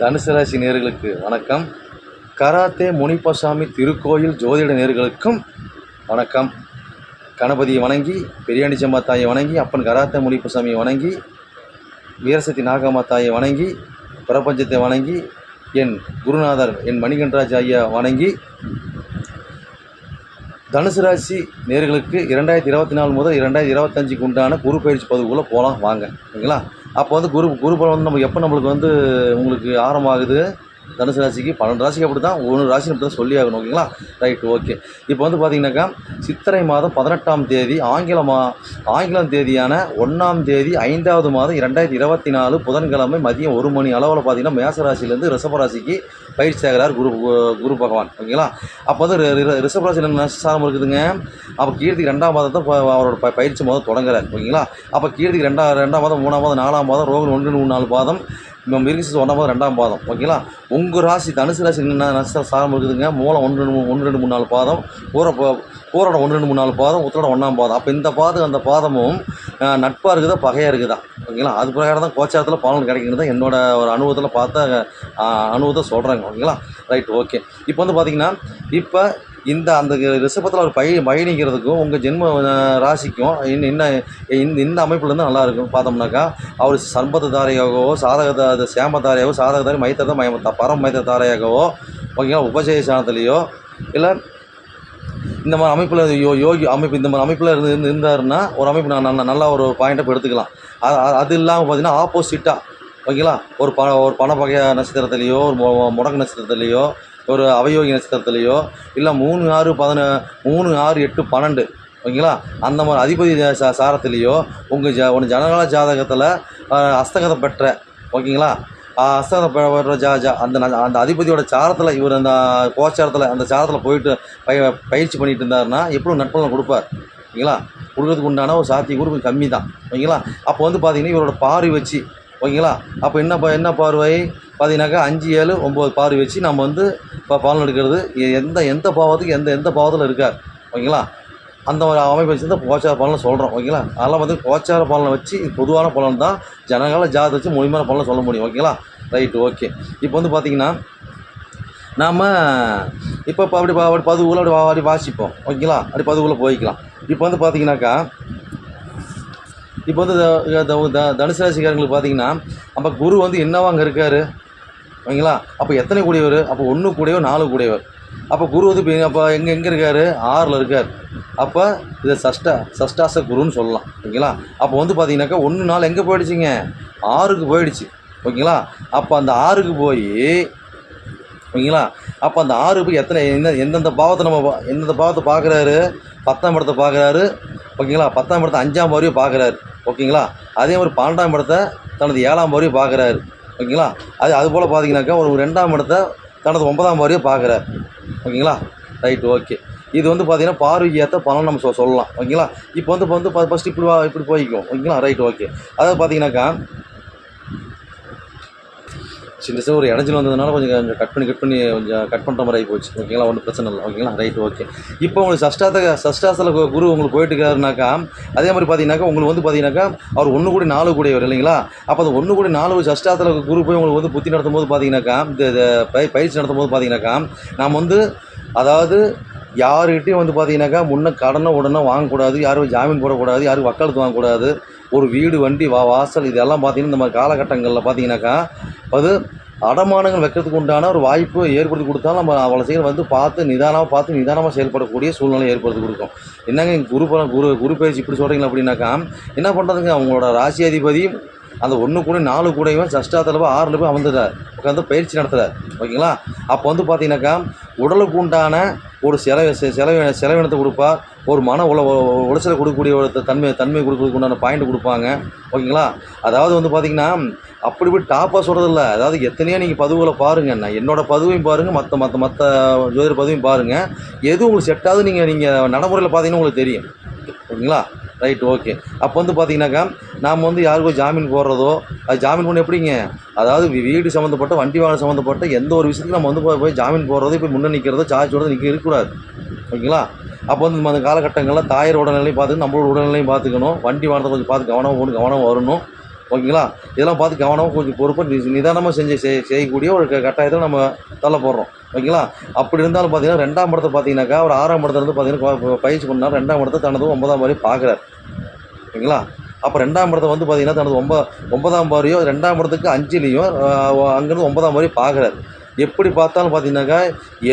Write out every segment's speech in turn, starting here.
தனுசு ராசி நேர்களுக்கு வணக்கம். கராத்தே முனிப்பசாமி திருக்கோயில் ஜோதிட நேர்களுக்கும் வணக்கம். கணபதியை வணங்கி பெரியாண்டிச்சம்மா தாயை வணங்கி அப்பன் கராத்தே முனிப்பசாமியை வணங்கி வீரசக்தி நாகம்மா தாயை வணங்கி பிரபஞ்சத்தை வணங்கி என் குருநாதர் என் மணிகண்டராஜ் ஐயா வணங்கி தனுசு ராசி நேர்களுக்கு இரண்டாயிரத்தி இருபத்தி நாலு முதல் இரண்டாயிரத்தி இருபத்தஞ்சுக்கு உண்டான குரு பயிற்சி பதவிக்குள்ளே போகலாம் வாங்க. ஓகேங்களா? அப்போ வந்து குரு குரு பலம் வந்து நம்ம எப்போ நம்மளுக்கு வந்து உங்களுக்கு ஆரம்பமாகுது? தனுசு ராசிக்கு பன்னெண்டு ராசிக்கு அப்படி தான் ஒன்று ராசி அப்படி தான் சொல்லி ஆகணும் ஓகேங்களா? ரைட் ஓகே இப்போ வந்து பார்த்தீங்கன்னாக்கா சித்திரை மாதம் பதினெட்டாம் தேதி ஆங்கில மா ஆங்கிலம் தேதியான ஒன்றாம் தேதி ஐந்தாவது மாதம் இரண்டாயிரத்தி இருபத்தி நாலு புதன்கிழமை மதியம் ஒரு மணி அளவில் பார்த்தீங்கன்னா மேச ரிஷபராசிக்கு ரிஷப ராசிக்கு பயிற்சி ஆகிறார் குரு குரு பகவான் ஓகேங்களா? அப்போ வந்து ரி- ரி- இருக்குதுங்க? அப்போ கீர்த்திக்கு ரெண்டாம் மாதத்தை அவரோட ப- பயிற்சி மாதம் தொடங்குறார் ஓகேங்களா? அப்போ கீர்த்திக்கு ரெண்டாம் ரெண்டாம் மாதம் மூணாம் மாதம் நாலாம் மாதம் ரோகன் ஒன்று மூணு நாலு மாதம் இப்போ மிருகசி ஒன்றாம் பாதம் ரெண்டாம் பாதம். ஓகேங்களா உங்கள் ராசி தனுசு ராசி என்ன? நட்சத்திரம் சாரம் இருக்குதுங்க. மூலம் ஒன்று ரெண்டு மூணு ஒன்று ரெண்டு மூணு நாலு பாதம். பூர பூரோட ஒன்று ரெண்டு மூணு நாலு பாதம். உத்தரோட ஒன்றாம் பாதம். அப்போ இந்த பாதம் அந்த பாதமும் நட்பாக இருக்குதா பகையாக இருக்குதா? ஓகேங்களா அது பிரகாரம் தான் கோச்சாரத்தில் பலன் கிடைக்கிறது தான் என்னோட ஒரு அனுபவத்தில் பார்த்தா அனுபவத்தை சொல்கிறாங்க ஓகேங்களா ரைட் ஓகே இப்போ வந்து பார்த்தீங்கன்னா இப்போ இந்த அந்த ரிஷபத்தில் ஒரு பய பயணிக்கிறதுக்கும் உங்கள் ஜென்ம ராசிக்கும் இன்னும் என்ன இந்த இந்த அமைப்புலேருந்து நல்லா இருக்கும் பார்த்தோம்னாக்கா அவர் சம்பத்து தாரையாகவோ சாதக அது சாதகதாரி மைத்தத மய பரம் மைத்த தாரையாகவோ ஓகேங்களா உபசேசானத்துலேயோ இல்லை இந்த மாதிரி அமைப்பில் யோ யோகி அமைப்பு இந்த மாதிரி அமைப்பில் இருந்து இருந்து இருந்தாருன்னா ஒரு அமைப்பு நான் நல்ல நல்லா ஒரு பாயிண்ட்டை எடுத்துக்கலாம். அது அது- அது இல்லாமல் பார்த்தீங்கன்னா ஆப்போசிட்டாக ஓகேங்களா ஒரு ப ஒரு பணப்பகைய நட்சத்திரத்துலேயோ ஒரு முடக்கு நட்சத்திரத்துலேயோ ஒரு அவயோகி நட்சத்திரத்துலேயோ இல்லை மூணு ஆறு பதின மூணு ஆறு எட்டு பன்னெண்டு ஓகேங்களா? அந்த மாதிரி அதிபதி சாரத்துலேயோ உங்கள் ஜ ஒன்று ஜனகால ஜாதகத்தில் அஸ்தகத்தை பெற்ற ஓகேங்களா? அஸ்தகத்தை பெற்ற ஜா ஜா அந்த அந்த அதிபதியோட சாரத்தில் இவர் அந்த கோச்சாரத்தில் அந்த சாரத்தில் போயிட்டு பய பயிற்சி பண்ணிட்டு இருந்தாருன்னா எப்படி நட்பலன் கொடுப்பார் ஓகேங்களா? கொடுக்கறதுக்கு உண்டான ஒரு சாத்திய கூட கொஞ்சம் கம்மி தான் ஓகேங்களா? அப்போ வந்து பார்த்தீங்கன்னா இவரோட பார்வை வச்சு ஓகேங்களா? அப்போ என்ன ப- என்ன பார்வை? பார்த்தீங்கன்னாக்கா அஞ்சு ஏழு ஒம்பது பாரு வச்சு நம்ம வந்து இப்போ பலன் எடுக்கிறது. எந்த எந்த பாவத்துக்கு எந்த எந்த பாவத்தில் இருக்கார்? ஓகேங்களா? அந்த ஒரு அமைப்பை வச்சு தான் கோச்சார பலனை சொல்கிறோம் ஓகேங்களா? அதெல்லாம் வந்து கோச்சார பலனை வச்சு பொதுவான பலன் தான் ஜனகால ஜாதகத்தை வச்சு முழுமையான பலனை சொல்ல முடியும். ஓகேங்களா? Right okay. இப்போ வந்து பார்த்தீங்கன்னா நாம் இப்போ இப்போ அப்படி பா- அப்படி பதுவுல அப்படி வா- அப்படி வாசிப்போம். ஓகேங்களா? அப்படி பதுவுல போய்க்கலாம். இப்போ வந்து பார்த்தீங்கன்னாக்கா இப்போ வந்து த- த- தனுசு ராசிக்காரங்களுக்கு பார்த்தீங்கன்னா நம்ம குரு வந்து என்னவா அங்கே இருக்கார்? ஓகேங்களா? அப்போ எத்தனை கூடியவர்? அப்போ ஒன்று கூடியவர் நாலு கூடியவர். அப்போ குரு வந்து இப்போ அப்போ எங்கே எங்கே இருக்கார்? ஆறில் இருக்கார். அப்போ இதை சஷ்டா சஷ்டாச குருன்னு சொல்லலாம். ஓகேங்களா? அப்போ வந்து பார்த்தீங்கன்னாக்கா ஒன்று நாள் எங்கே போயிடுச்சிங்க? ஆறுக்கு போயிடுச்சு. ஓகேங்களா? அப்போ அந்த ஆறுக்கு போய் ஓகேங்களா? அப்போ அந்த ஆறு போய் எத்தனை எந்த எந்தெந்த பாவத்தை நம்ம எந்தெந்த பாவத்தை பார்க்குறாரு பத்தாம் இடத்தை பார்க்குறாரு ஓகேங்களா? பத்தாம் இடத்தை அஞ்சாம் வரையும் பார்க்குறாரு ஓகேங்களா? அதே மாதிரி பன்னெண்டாம் இடத்தை தனது ஏழாம் வரையும் பார்க்குறாரு ஓகேங்களா? அது அது போல் பார்த்தீங்கன்னாக்கா ஒரு ரெண்டாம் இடத்தை தனது ஒன்பதாம் வரையும் பார்க்குறார். ஓகேங்களா? Right okay. இது வந்து பார்த்திங்கன்னா பார்வைக்கு ஏற்ற பலன் நம்ம சொ- சொல்லலாம். ஓகேங்களா? இப்போ வந்து இப்போ வந்து ஃபஸ்ட் இப்படி வா இப்படி போய்க்கும் ஓகேங்களா? Right okay. அதாவது பார்த்தீங்கன்னாக்கா சின்ன சின்ன ஒரு இடைஞ்சல் வந்ததுனால கொஞ்சம் கொஞ்சம் கட் பண்ணி கட் பண்ணி கொஞ்சம் கட் பண்ணுற மாதிரி ஆகி போச்சு. ஓகேங்களா ஒன்றும் பிரச்சனை இல்லை. ஓகேங்களா ரைட் ஓகே இப்போ உங்களுக்கு சஷ்டாத்த சஷ்டாசல குரு உங்களுக்கு போயிட்டு இருக்காருனாக்கா அதே மாதிரி பார்த்தீங்கன்னாக்கா உங்களுக்கு வந்து பார்த்தீங்கன்னாக்கா அவர் ஒன்று கூடி நாலு கூடியவர் இல்லைங்களா? அப்போ அந்த ஒன்று கூடி நாலு சஷ்டாத்தில் குரு போய் உங்களுக்கு வந்து புத்தி நடத்தும் போது பார்த்தீங்கன்னாக்கா இந்த பயிற்சி நடத்தும் போது பார்த்தீங்கன்னாக்கா நாம் வந்து அதாவது யாருக்கிட்டையும் வந்து பார்த்தீங்கன்னாக்கா முன்னே கடனை உடனே வாங்கக்கூடாது யாரும் ஜாமீன் போடக்கூடாது யாரும் வக்காலத்து வாங்கக்கூடாது. ஒரு வீடு வண்டி வா வாசல் இதெல்லாம் பார்த்தீங்கன்னா இந்த மாதிரி காலகட்டங்களில் பார்த்தீங்கன்னாக்கா அது அடமானங்கள் வைக்கிறதுக்கு உண்டான ஒரு வாய்ப்பு ஏற்படுத்தி கொடுத்தாலும் நம்ம அவ்வளோ சீக்கிரம் வந்து பார்த்து நிதானமாக பார்த்து நிதானமாக செயல்படக்கூடிய சூழ்நிலை ஏற்படுத்தி கொடுக்கும். என்னங்க இங்க குரு பலம் குரு குரு பயிற்சி இப்படி சொல்கிறீங்களா அப்படின்னாக்கா என்ன பண்ணுறதுங்க அவங்களோட ராசி அதிபதி அந்த ஒன்று கூட நாலு கூடையும் சஷ்டாத்தில் போய் ஆறில் போய் அமர்ந்துட்டார். உட்காந்து பயிற்சி நடத்துகிறார் ஓகேங்களா? அப்போ வந்து பார்த்தீங்கன்னாக்கா உடலுக்கு உண்டான ஒரு செலவு செலவு செலவினத்தை கொடுப்பார் ஒரு மன உல உளைச்சலை கொடுக்கக்கூடிய ஒரு தன்மை தன்மை கொடுக்கறதுக்கு உண்டான பாயிண்ட் கொடுப்பாங்க. ஓகேங்களா? அதாவது வந்து பார்த்தீங்கன்னா அப்படி போய் டாப்பாக சொல்கிறதில்ல அதாவது எத்தனையோ நீங்கள் பதவுகளை பாருங்கள் நான் என்னோடய பதவியும் பாருங்கள் மற்ற மற்ற மற்ற ஜோதிடர் பதவியும் பாருங்கள் எது உங்களுக்கு செட்டாவது நீங்கள் நீங்கள் நடைமுறையில் பார்த்தீங்கன்னா உங்களுக்கு தெரியும். ஓகேங்களா? ரைட் ஓகே அப்போ வந்து பார்த்தீங்கன்னாக்கா நாம் வந்து யாருக்கும் ஜாமீன் போடுறதோ அது ஜாமீன் பண்ண எப்படிங்க? அதாவது வீடு சம்மந்தப்பட்ட வண்டி வாகனம் சம்மந்தப்பட்ட எந்த ஒரு விஷயத்துக்கு நம்ம வந்து போய் போய் ஜாமீன் போடுறதோ இப்போ முன்னே நிற்கிறதோ சார்ஜ் விடுறது நிற்க இருக்கக்கூடாது. ஓகேங்களா? அப்போ வந்து நம்ம அந்த காலகட்டங்களில் தாயர் உடல்நிலையும் பார்த்துக்கணும் நம்மளோட உடல்நிலையும் பார்த்துக்கணும் வண்டி வாகனத்தை கொஞ்சம் பார்த்து கவனமாக போகணும் கவனம் வரணும். ஓகேங்களா? இதெல்லாம் பார்த்து கவனமாக கொஞ்சம் பொறுப்பாக நிதானமாக செஞ்சு செய் செய்யக்கூடிய ஒரு கட்டாயத்தில் நம்ம தள்ளப்படுறோம் ஓகேங்களா? அப்படி இருந்தாலும் பார்த்தீங்கன்னா ரெண்டாம் இடத்தை பார்த்தீங்கன்னாக்கா ஒரு ஆறாம் இடத்துலேருந்து பார்த்தீங்கன்னா பயிற்சி பண்ணால் ரெண்டாம் இடத்தை தனது ஒன்பதாம் மாதிரி பார்க்குறாரு ஓகேங்களா? அப்போ ரெண்டாம் இடத்தை வந்து பார்த்தீங்கன்னா தனது ஒன்ப ஒன்பதாம் பாரியோ ரெண்டாம் இடத்துக்கு அஞ்சுலேயும் அங்கேருந்து ஒன்பதாம் மாதிரி பார்க்குறாரு எப்படி பார்த்தாலும் பார்த்தீங்கன்னாக்கா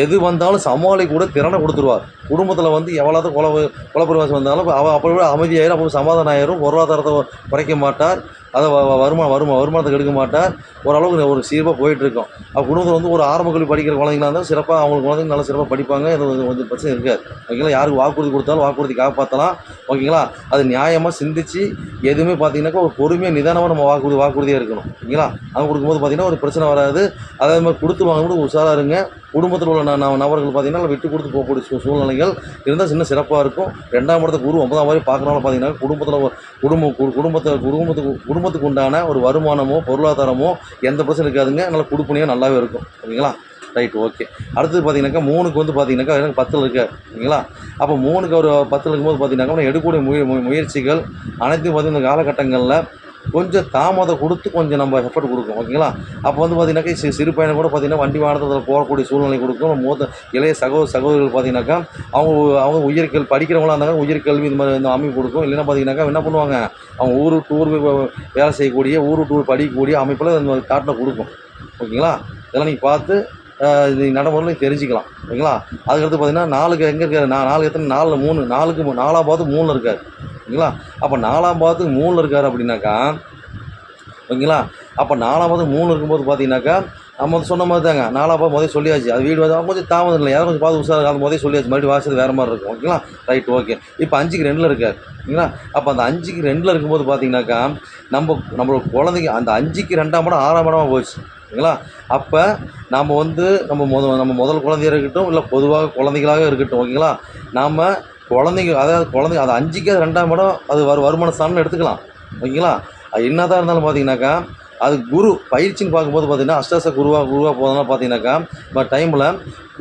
எது வந்தாலும் சமாளி கூட திறனை கொடுத்துருவார். குடும்பத்தில் வந்து எவ்வளோதான் குல குலப்பிரவாசம் வந்தாலும் அவ அப்போ விட அமைதியாயிரும் அப்போ சமாதானம் ஆயிரும் பொருளாதாரத்தை குறைக்க மாட்டார். அதை வ- வருமா வருமானத்தை எடுக்க மாட்டார். ஓரளவுக்கு ஒரு சீர்பாக போயிட்டுருக்கோம். அப்போ குடும்பத்தில் வந்து ஒரு ஆரம்ப கல்வி படிக்கிற குழந்தைங்களா இருந்தால் சிறப்பாக அவங்களுக்கு குழந்தைங்க நல்லா சிறப்பாக படிப்பாங்க. இது வந்து கொஞ்சம் பிரச்சனை இருக்காது. ஓகேங்களா? யாருக்கு வாக்குறுதி கொடுத்தாலும் வாக்குறுதி காப்பாற்றலாம் ஓகேங்களா? அது நியாயமாக சிந்திச்சு எதுவுமே பார்த்தீங்கன்னாக்கா ஒரு பொறுமையாக நிதானமாக நம்ம வாக்குறுதி வாக்குறுதியாக இருக்கணும். ஓகேங்களா? அவங்க கொடுக்கும்போது பார்த்தீங்கன்னா ஒரு பிரச்சனை வராது. அதே மாதிரி கொடுத்து வாங்க கூட உஷாராக இருங்க. குடும்பத்தில் உள்ள ந- நபர்கள் பார்த்தீங்கன்னா விட்டு கொடுத்து போகக்கூடிய சூழ்நிலைகள் இருந்தால் சின்ன சிறப்பாக இருக்கும். ரெண்டாம் இடத்துக்கு குரு ஒன்பதாம் மாதிரி பார்க்கறனால பார்த்தீங்கன்னா குடும்பத்தில் குடும்ப கு- குடும்பத்தை குடும்பத்துக்கு குடும்பத்துக்கு உண்டான ஒரு வருமானமோ பொருளாதாரமோ எந்த பிரச்சனை இருக்காதுங்க. நல்லா குடுப்பனையாக நல்லாவே இருக்கும். ஓகேங்களா ரைட் ஓகே. அடுத்தது பார்த்தீங்கன்னாக்கா மூணுக்கு வந்து பார்த்தீங்கன்னாக்கா எனக்கு பத்தில் இருக்கார். ஓகேங்களா அப்போ மூணுக்கு ஒரு பத்தில் இருக்கும்போது பார்த்தீங்கன்னாக்கா எடுக்கக்கூடிய முய முயற்சிகள் அனைத்தையும் பார்த்தீங்கன்னா இந்த காலகட்டங்களில் கொஞ்சம் தாமதம் கொடுத்து கொஞ்சம் நம்ம எஃபர்ட் கொடுக்கும் ஓகேங்களா அப்போ வந்து பார்த்தீங்கன்னாக்கா சி சிறு பையனை கூட பார்த்தீங்கன்னா வண்டி வாகனத்தில் போகக்கூடிய சூழ்நிலை கொடுக்கும். மூத்த இளைய சகோதர சகோதரிகள் பார்த்தீங்கன்னாக்கா அவங்க அவங்க உயிர்கல் படிக்கிறவங்களா இருந்தாங்க உயிர்கல்வி இந்த மாதிரி இந்த அமைப்பு கொடுக்கும். இல்லைன்னா பார்த்தீங்கன்னாக்கா என்ன பண்ணுவாங்க? அவங்க ஊர் டூர் வேலை செய்யக்கூடிய ஊர் டூர் படிக்கக்கூடிய அமைப்பில் இந்த மாதிரி காட்டில் கொடுக்கும். ஓகேங்களா இதெல்லாம் நீங்கள் பார்த்து நடைமுறையில் தெரிஞ்சுக்கலாம். ஓகேங்களா? அதுக்கடுத்து பார்த்தீங்கன்னா நாலுக்கு எங்கே இருக்காரு? நான் நாலு எத்தனை? நாலு மூணு. நாலுக்கு நாலாம் பாவத்துக்கு மூணில் இருக்கார். ஓகேங்களா? அப்போ நாலாம் பார்த்து மூணில் இருக்கார் அப்படின்னாக்கா ஓகேங்களா? அப்போ நாலாம் பாவத்துக்கு மூணு இருக்கும்போது பார்த்தீங்கன்னாக்கா நம்ம வந்து சொன்ன மாதிரி தாங்க. நாலாம் பார்த்து முதல்ல சொல்லியாச்சு. அது வீடு வந்து கொஞ்சம் தாமதம் இல்லை. யாரும் கொஞ்சம் பார்த்து உஷாரா அது முதல்ல சொல்லியாச்சு. மறுபடியும் வாசது வேறு மாதிரி இருக்கும். ஓகேங்களா? ரைட் ஓகே இப்போ அஞ்சுக்கு ரெண்டில் இருக்கார். ஓகேங்களா? அப்போ அந்த அஞ்சுக்கு ரெண்டில் இருக்கும்போது பார்த்தீங்கன்னாக்கா நம்ம நம்மளோட குழந்தைங்க அந்த அஞ்சுக்கு ரெண்டாம் படம் ஆறாம் படமாக போச்சு. ஓகேங்களா? அப்போ நாம் வந்து நம்ம முத நம்ம முதல் குழந்தையாக இருக்கட்டும் இல்லை பொதுவாக குழந்தைகளாக இருக்கட்டும் ஓகேங்களா? நாம் குழந்தைங்க அதாவது குழந்தைங்க அது அஞ்சுக்கு ரெண்டாம் இடம் அது வரு வருமான ஸ்தானம்னு எடுத்துக்கலாம் ஓகேங்களா? அது என்ன தான் இருந்தாலும் பார்த்தீங்கன்னாக்கா அது குரு பயிற்சின்னு பார்க்கும்போது பார்த்திங்கன்னா அஷ்டச குருவாக குருவாக போதெல்லாம் பார்த்தீங்கன்னாக்கா இப்போ டைமில்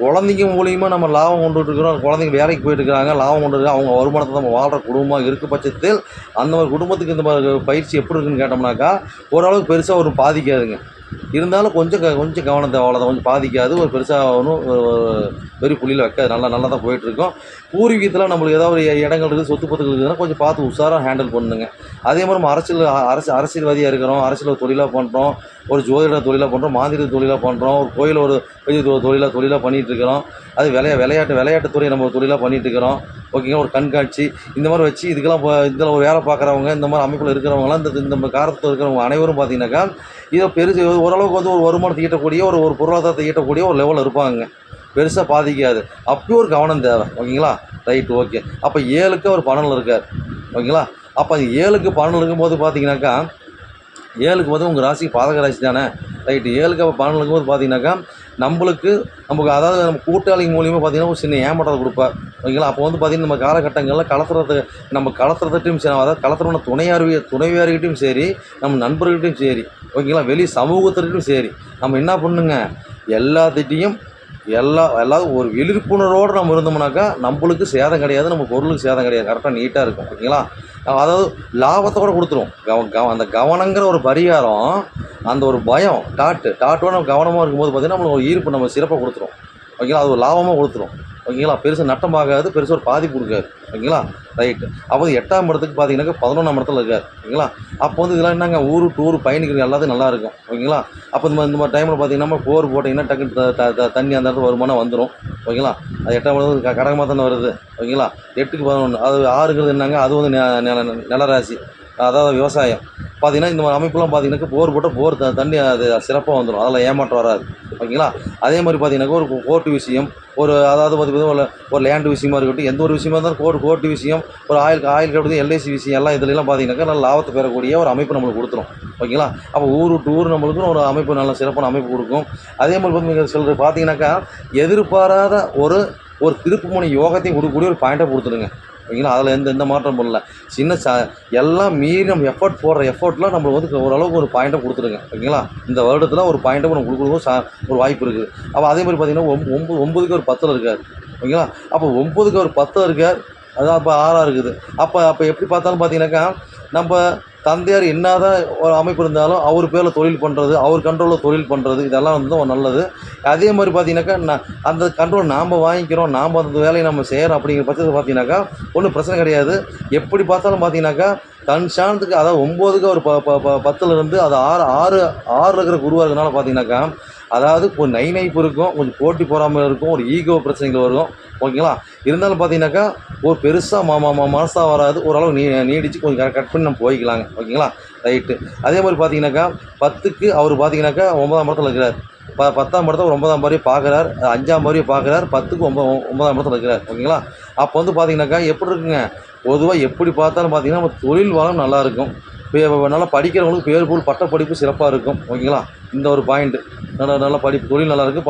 குழந்தைங்க மூலியமாக நம்ம லாபம் கொண்டுட்டு இருக்கிறோம் குழந்தைங்க வேலைக்கு போயிட்டு இருக்கிறாங்க லாபம் கொண்டு அவங்க வருமானத்தை நம்ம வாழ்கிற குடும்பமாக இருக்க பட்சத்தில் அந்த மாதிரி குடும்பத்துக்கு இந்த மாதிரி பயிற்சி எப்படி இருக்குன்னு கேட்டோம்னாக்கா ஓரளவுக்கு பெருசாக ஒரு பாதிக்காதுங்க. இருந்தாலும் கொஞ்சம் க- கொஞ்சம் கவனம் தேவை அவ்வளோதான் கொஞ்சம் பாதிக்காது. ஒரு பெருசாக ஒன்றும் வெறி புள்ளியில் வைக்காது. நல்லா நல்லா தான் போயிட்டுருக்கோம். பூர்வீகத்தில் நம்மளுக்கு ஏதாவது ஒரு இடங்கள் இருக்குது சொத்து பத்துக்கள் இருக்குதுன்னா கொஞ்சம் பார்த்து உஷாராக ஹேண்டில் பண்ணுங்க. அதே மாதிரி நம்ம அரசியல் அரசு அரசியல்வாதியாக இருக்கிறோம் அரசியல் தொழிலாக பண்ணுறோம் ஒரு ஜோதிட தொழிலாக பண்ணுறோம் மாந்திரிக தொழிலாக பண்ணுறோம் ஒரு கோயில் ஒரு பெரிய தொழிலாக தொழிலாக பண்ணிகிட்டு இருக்கிறோம் அது விளையா விளையாட்டு விளையாட்டு துறை நம்ம ஒரு தொழிலாக பண்ணிகிட்ருக்கிறோம் இருக்கிறோம் ஒரு கண்காட்சி. இந்த மாதிரி வச்சு இதுக்கெல்லாம் இப்போ இதில் ஒரு வேலை பார்க்குறவங்க இந்த மாதிரி அமைப்பில் இருக்கிறவங்களாம் இந்த இந்த காரத்தில் இருக்கிறவங்க அனைவரும் பார்த்தீங்கன்னாக்கா இதை பெருசு ஓரளவுக்கு வந்து ஒரு வருமானத்தை ஈட்டக்கூடிய ஒரு ஒரு பொருளாதாரத்தை ஈட்டக்கூடிய ஒரு லெவலில் இருப்பாங்க பெருசாக பாதிக்காது. அப்பயும் ஒரு கவனம் தேவை. ஓகேங்களா? ரைட் ஓகே அப்போ ஏழுக்கு அவர் பணனில் இருக்கார். ஓகேங்களா? அப்போ ஏழுக்கு பணம் இருக்கும்போது பார்த்தீங்கன்னாக்கா ஏழுக்கு வந்து உங்கள் ராசி பாதக ராசி தானே? ரைட்டு ஏழுக்கு அப்போ பன்னெண்டு போது பார்த்தீங்கன்னாக்கா நம்மளுக்கு நமக்கு அதாவது நம்ம கூட்டாளி மூலியமாக பார்த்தீங்கன்னா ஒரு சின்ன ஏமாற்றத்தை கொடுப்பார். ஓகேங்களா அப்போ வந்து பார்த்தீங்கன்னா நம்ம காலகட்டங்களில் கலத்துறது நம்ம கலத்துறதுட்டையும் சரி அதாவது கலத்துறவன துணையார்வி துணைவியார்கிட்டையும் சரி நம்ம நண்பர்கிட்டையும் சரி ஓகேங்களா வெளி சமூகத்திற்கும் சரி நம்ம என்ன பண்ணுங்க? எல்லாத்திட்டையும் எல்லா எல்லாரும் ஒரு விழிப்புணர்வோடு நம்ம இருந்தோம்னாக்கா நம்மளுக்கு சேதம் கிடையாது நம்ம பொருளுக்கு சேதம் கிடையாது. கரெக்டாக நீட்டாக இருக்கும். ஓகேங்களா? அதாவது லாபத்தை கூட கொடுத்துரும். கவ கவ அந்த கவனங்கிற ஒரு பரிகாரம் அந்த ஒரு பயம் டாட்டு டாட்டோட நம்ம கவனமாக இருக்கும்போது பார்த்தீங்கன்னா நம்மளுக்கு ஒரு ஈர்ப்பு நம்ம சிறப்பாக கொடுத்துரும். ஓகேங்களா? அது ஒரு லாபமாக கொடுத்துரும். ஓகேங்களா? பெருசாக நட்டம் ஆகாது பெருசாக ஒரு பாதிப்பு கொடுக்காது. ஓகேங்களா? ரைட்டு அப்போ எட்டாம் இடத்துக்கு பார்த்தீங்கன்னாக்கா பதினொன்றாம் இடத்துல இருக்கார். ஓகேங்களா? அப்போ வந்து இதெல்லாம் என்னங்க? ஊர் டூர் பயணிக்கிறது எல்லாத்தையும் நல்லா இருக்கும். ஓகேங்களா? அப்போ இந்த மாதிரி இந்த மாதிரி டைமில் பார்த்தீங்கன்னா போர் போட்டிங்கன்னா டக்குன்னு த- த- தண்ணி அந்த இடத்துல வருமானம் வந்துடும் ஓகேங்களா? அது எட்டாம் இடத்துல க- கடகமாக தானே வருது. ஓகேங்களா? எட்டுக்கு பதினொன்று அது ஆறுங்கிறது என்னங்க? அது வந்து நெ- நெ- நிலராசி. அதாவது விவசாயம். பார்த்திங்கன்னா இந்த மாதிரி அமைப்புலாம் பார்த்தீங்கன்னாக்கா போர் போட்டால் போர் த தண்ணி அது சிறப்பாக வந்துடும் அதில் ஏமாற்றம் வராது. ஓகேங்களா? அதே மாதிரி பார்த்தீங்கன்னாக்கா ஒரு கோர்ட்டு விஷயம் ஒரு அதாவது பார்த்திங்கன்னா ஒரு ஒரு லேண்டு விஷயமா இருக்கட்டும் எந்த ஒரு விஷயமா இருந்தாலும் கோர்ட் கோர்ட்டு விஷயம் ஒரு ஆயில் ஆயில் கட்டுறது எல்ஐசி விஷயம் எல்லாம் இதுலலாம் பார்த்தீங்கன்னாக்கா நல்ல லாபத்தை பெறக்கூடிய ஒரு அமைப்பு நம்மளுக்கு கொடுத்துரும். ஓகேங்களா? அப்போ ஊர் விட்டு ஊர் நம்மளுக்கும் ஒரு அமைப்பு நல்ல சிறப்பான அமைப்பு கொடுக்கும். அதே மாதிரி வந்து சிலர் பார்த்தீங்கன்னாக்கா எதிர்பாராத ஒரு ஒரு திருப்புமுனை யோகத்தையும் கொடுக்கக்கூடிய ஒரு பாயிண்ட்டை கொடுத்துருங்க ஓகேங்களா அதில் எந்த எந்த மாற்றம் பண்ணல சின்ன ச எல்லாம் மீறி நம்ம எஃபர்ட் போடுற எஃபர்ட்லாம் நம்மளுக்கு வந்து ஓரளவுக்கு ஒரு பாயிண்ட்டை கொடுத்துருங்க. ஓகேங்களா? இந்த வருடத்தில் ஒரு பாயிண்ட்டை நம்ம கொடுக்குறதுக்கும் சா ஒரு வாய்ப்பு இருக்குது அப்போ அதே மாதிரி பார்த்தீங்கன்னா ஒம் ஒம்பது ஒம்பதுக்கு ஒரு பத்தில் இருக்கார். ஓகேங்களா? அப்போ ஒம்பதுக்கு ஒரு பத்தில் இருக்கார். அதான் அப்போ ஆறாக இருக்குது. அப்போ அப்போ எப்படி பார்த்தாலும் பார்த்தீங்கன்னாக்கா நம்ம தந்தையார் என்னதான் ஒரு அமைப்பு இருந்தாலும் அவர் பேரில் தொழில் பண்ணுறது அவர் கண்ட்ரோலில் தொழில் பண்ணுறது இதெல்லாம் வந்து ஒரு நல்லது. அதே மாதிரி பார்த்தீங்கன்னாக்கா நான் அந்த கண்ட்ரோல் நாம் வாங்கிக்கிறோம் நாம் அந்த வேலையை நம்ம செய்கிறோம் அப்படிங்கிற பட்சத்தில் பார்த்தீங்கன்னாக்கா ஒன்றும் பிரச்சனை கிடையாது. எப்படி பார்த்தாலும் பார்த்தீங்கன்னாக்கா தன் சாணத்துக்கு அதாவது ஒம்போதுக்கு ஒரு ப ப ப இருந்து அது ஆறு ஆறு ஆறு இருக்கிற குருவாக இருக்கனால பார்த்தீங்கன்னாக்கா அதாவது கொஞ்சம் நைநைப்பு இருக்கும் கொஞ்சம் போட்டி போகாமல் இருக்கும் ஒரு ஈகோ பிரச்சனைகள் வரும். ஓகேங்களா? இருந்தாலும் பார்த்தீங்கன்னாக்கா ஒரு பெருசாக மா மா மனசாக வராது. ஓரளவு நீ நீடிச்சு கொஞ்சம் கட் பண்ணி நம்ம போய்க்கலாங்க. ஓகேங்களா? ரைட்டு. அதே மாதிரி பார்த்தீங்கன்னாக்கா பத்துக்கு அவர் பார்த்தீங்கன்னாக்கா ஒன்பதாம் இடத்துல இருக்கிறார். ப பத்தாம் இடத்த ஒரு ஒன்பதாம் வரையும் பார்க்குறார் அஞ்சாம் வரையும் பார்க்குறார் பத்துக்கு ஒம்பது ஒன்பதாம் இடத்துல இருக்கிறார். ஓகேங்களா? அப்போ வந்து பார்த்தீங்கன்னாக்கா எப்படி இருக்குங்க? பொதுவாக எப்படி பார்த்தாலும் பார்த்தீங்கன்னா நம்ம தொழில் வளம் நல்லா இருக்கும். நல்லா படிக்கிறவங்களுக்கு பேர் போல் பட்ட படிப்பு சிறப்பாக இருக்கும். ஓகேங்களா? இந்த ஒரு பாயிண்ட்டு நல்லா நல்லா படிப்பு தொழில் நல்லாயிருக்கும்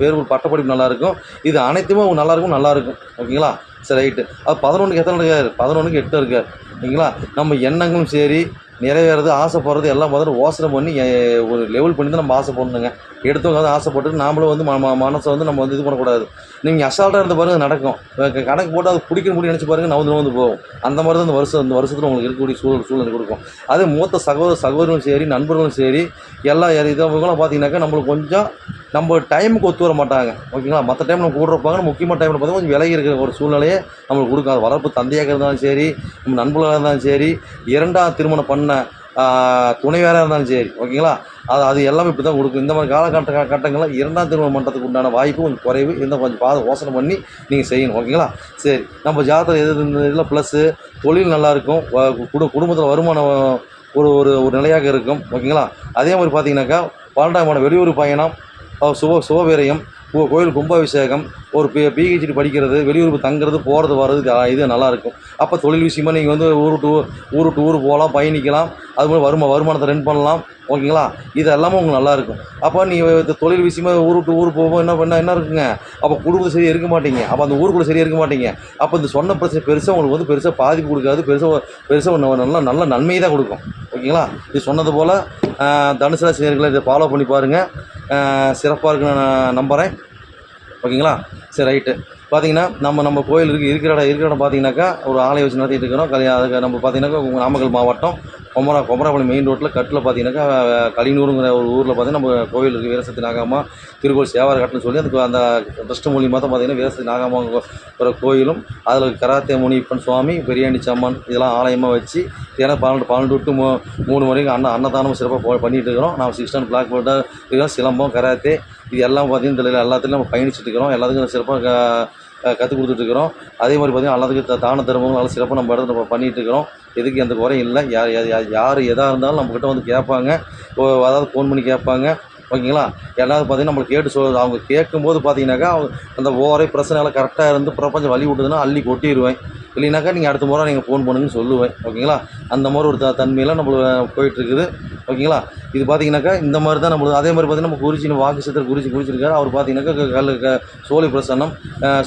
பேர் பட்ட படிப்பு இது அனைத்துமே நல்லாயிருக்கும் நல்லாயிருக்கும் ஓகேங்களா? சரி ரைட்டு அது பதினொன்றுக்கு எத்தனை இருக்கார் பதினொன்றுக்கு எட்டு இருக்கார் ஓகேங்களா? நம்ம எண்ணங்களும் சரி நிறைவேறது ஆசைப்படுறது எல்லாம் முதல்ல யோசனை பண்ணி ஒரு லெவல் பண்ணி தான் நம்ம ஆசைப்படணுங்க. எடுத்தவங்க வந்து ஆசைப்பட்டு நாமளும் வந்து ம- ம- மனசை வந்து நம்ம வந்து இது பண்ணக்கூடாது. நீங்கள் அசால்ட்டாக இருந்த பாருங்கள் நடக்கும். கணக்கு போட்டு அது பிடிக்க முடியும் நினச்சி பாருங்க நவுந்து வந்து போகும். அந்த மாதிரி தான் இந்த வருஷம் இந்த வருஷத்தில் உங்களுக்கு இருக்கக்கூடிய சூழல் சூழ்நிலை கொடுக்கும். அதே மூத்த சகோதர சகோதரர்களும் சரி நண்பர்களும் சரி எல்லா இதெல்லாம் பார்த்தீங்கன்னாக்கா நம்மளுக்கு கொஞ்சம் நம்ம டைமுக்கு ஒத்து வர மாட்டாங்க. ஓகேங்களா? மற்ற டைம் நம்ம கூடுறப்பாங்க முக்கியமான டைமில் பார்த்தா கொஞ்சம் விலகி இருக்கிற ஒரு சூழ்நிலையே நம்மளுக்கு கொடுக்காது வளர்ப்பு தந்தையாக இருந்தாலும் சரி நம்ம நண்பர்களாக இருந்தாலும் சரி இரண்டாம் திருமணம் பண்ண பண்ண துணைவியாராக இருந்தாலும் சரி ஓகேங்களா? அது அது எல்லாமே இப்படி தான் கொடுக்கும். இந்த மாதிரி காலகட்ட கட்டங்களில் இரண்டாம் திருமணம் பண்ணுறதுக்கு உண்டான வாய்ப்பு கொஞ்சம் குறைவு. இருந்தால் கொஞ்சம் பாத யோசனை பண்ணி நீங்கள் செய்யணும் ஓகேங்களா? சரி நம்ம ஜாதகம் எது இதில் ப்ளஸ்ஸு தொழில் நல்லாயிருக்கும் குடு குடும்பத்தில் வருமானம் ஒரு ஒரு ஒரு நிலையாக இருக்கும் ஓகேங்களா? அதே மாதிரி பார்த்தீங்கன்னாக்கா பன்னெண்டாம் இடம் வெளியூர் பயணம் சுப சுபவீரியம் கோயில் கும்பாபிஷேகம் ஒரு பி பிஹெச்டி படிக்கிறது வெளியூருக்கு தங்குறது போகிறது வர்றது இது நல்லாயிருக்கும். அப்போ தொழில் விஷயமா நீங்கள் வந்து ஊர் விட்டு ஊர் ஊர் விட்டு ஊர் போகலாம் பயணிக்கலாம் அது மாதிரி வருமா வருமானத்தை ரெண்ட் பண்ணலாம் ஓகேங்களா? இது எல்லாமே உங்களுக்கு நல்லாயிருக்கும். அப்போ நீங்கள் இந்த தொழில் விஷயமா ஊர் விட்டு ஊர் போகும்போது என்ன பண்ண என்ன இருக்குங்க? அப்போ குடும்பம் சரியாக இருக்க மாட்டீங்க. அப்போ அந்த ஊருக்குள்ளே சரியாக இருக்க மாட்டீங்க. அப்போ இந்த சொன்ன பிரச்சனை பெருசாக உங்களுக்கு வந்து பெருசாக பாதிப்பு கொடுக்காது பெருசாக பெருசாக ஒன்று நல்ல நல்ல நன்மையை தான் கொடுக்கும். ஓகேங்களா? இது சொன்னது போல் தனுசு ராசி இதை ஃபாலோ பண்ணி பாருங்கள் சிறப்பாக இருக்குன்னு நான் நம்புகிறேன் ஓகேங்களா? சரி ரைட்டு. பார்த்தீங்கன்னா நம்ம நம்ம கோயில் இருக்கு இருக்கிற இடம் இருக்கிற இடம் பார்த்தீங்கன்னாக்கா ஒரு ஆலயம் வச்சு நடத்திட்டு இருக்கிறோம். கல்யாணம் அதுக்கு நம்ம பார்த்தீங்கன்னாக்கா நாமக்கல் மாவட்டம் கொமரா கொமராபாளையம் மெயின் ரோட்டில் கட்டில் பார்த்தீங்கன்னாக்கா கலினூருங்கிற ஒரு ஊரில் பார்த்தீங்கன்னா நம்ம கோயில் இருக்குது வீரசக்தி நாகாமா திருக்கோயில் சேவார கட்டுன்னு சொல்லி அந்த அந்த ட்ரஸ்ட் மூலியமாக தான் பார்த்தீங்கன்னா வீரசக்தி நாகாமா ஒரு கோயிலும் அதில் கராத்தே முனிப்பன் சுவாமி பிரியாணி சம்மன் இதெல்லாம் ஆலயமாக வச்சு ஏன்னா பன்னெண்டு பன்னெண்டு டு மூ மூணு வரைக்கும் அன்ன அன்னதானம் சிறப்பாக பண்ணிகிட்டு இருக்கிறோம். நான் சிக்ஸ்டன் பிளாக் போட்டால் இருக்கிறோம் சிலம்பம் கராத்தே இது எல்லாம் பார்த்தீங்கன்னா இதில் எல்லாத்துலையும் நம்ம பயணிச்சுட்டு இருக்கிறோம். எல்லாத்துக்கும் சிறப்பாக கற்றுக் கொடுத்துட்ருக்குறோம் அதே மாதிரி பார்த்தீங்கன்னா எல்லாத்துக்கும் த- தான தர்மங்கள் நல்லா சிறப்பாக நம்ம இடத்துல நம்ம பண்ணிகிட்டு இருக்கிறோம். எதுக்கு எந்த குறையும் இல்லை. யார் யார் யார் யார் எதாக இருந்தாலும் நம்மக்கிட்ட வந்து கேட்பாங்க. ஓ, அதாவது ஃபோன் பண்ணி கேட்பாங்க. ஓகேங்களா? எல்லாரும் பார்த்தீங்கன்னா நம்மளுக்கு கேட்டு சொல்லுது அவங்க கேட்கும்போது பார்த்தீங்கன்னாக்கா அவங்க அந்த ஓரே பிரச்சனைலாம் கரெக்டாக இருந்து பிரபஞ்சம் வழி விட்டுதுன்னா அள்ளி கொட்டிடுவேன் இல்லைனாக்கா நீங்கள் அடுத்த முறை நீங்கள் ஃபோன் பண்ணுங்கன்னு சொல்லுவேன். ஓகேங்களா அந்த மாதிரி ஒரு த தன்மையெல்லாம் நம்மளுக்கு போயிட்டுருக்குது. ஓகேங்களா இது பார்த்தீங்கன்னாக்கா இந்த மாதிரி தான் நம்மளுக்கு அதே மாதிரி பார்த்தீங்கன்னா நம்ம குறிச்சி வாக்கு சித்தர் குறிச்சி குறிச்சிருக்காரு. அவர் பார்த்தீங்கன்னாக்கா கல் க சோழி பிரசன்னம்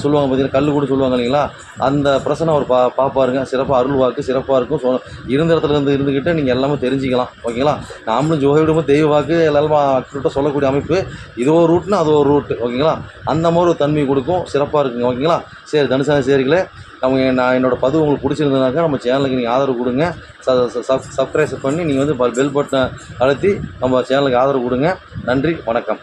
சொல்லுவாங்க பார்த்தீங்கன்னா கல் கூட சொல்லுவாங்க இல்லைங்களா? அந்த பிரசனம் அவர் பா பார்ப்பாருங்க சிறப்பாக அருள் வாக்கு சிறப்பாக இருக்கும். சொ இருந்த இடத்துல இருந்து இருந்துக்கிட்டு நீங்கள் எல்லாமே தெரிஞ்சுக்கலாம். ஓகேங்களா நாமளும் ஜோதிடமும் தெய்வ வாக்கு எல்லாரும் அக்யூரேட்டாக சொல்லக்கூடிய அமைப்பு. இது ஒரு ரூட்னா அது ஒரு ரூட்டு ஓகேங்களா அந்த மாதிரி ஒரு தன்மை கொடுக்கும். சிறப்பாக இருக்குங்க. ஓகேங்களா சரி தனுசான சேரிகளே நம்ம நான் என்னோட பதிவு உங்களுக்கு பிடிச்சிருந்ததுனாக்கா நம்ம சேனலுக்கு நீங்கள் ஆதரவு கொடுங்க. சப்ஸ்கிரைப் பண்ணி நீங்கள் வந்து பெல் பட்டனை அழுத்தி நம்ம சேனலுக்கு ஆதரவு கொடுங்க. நன்றி வணக்கம்.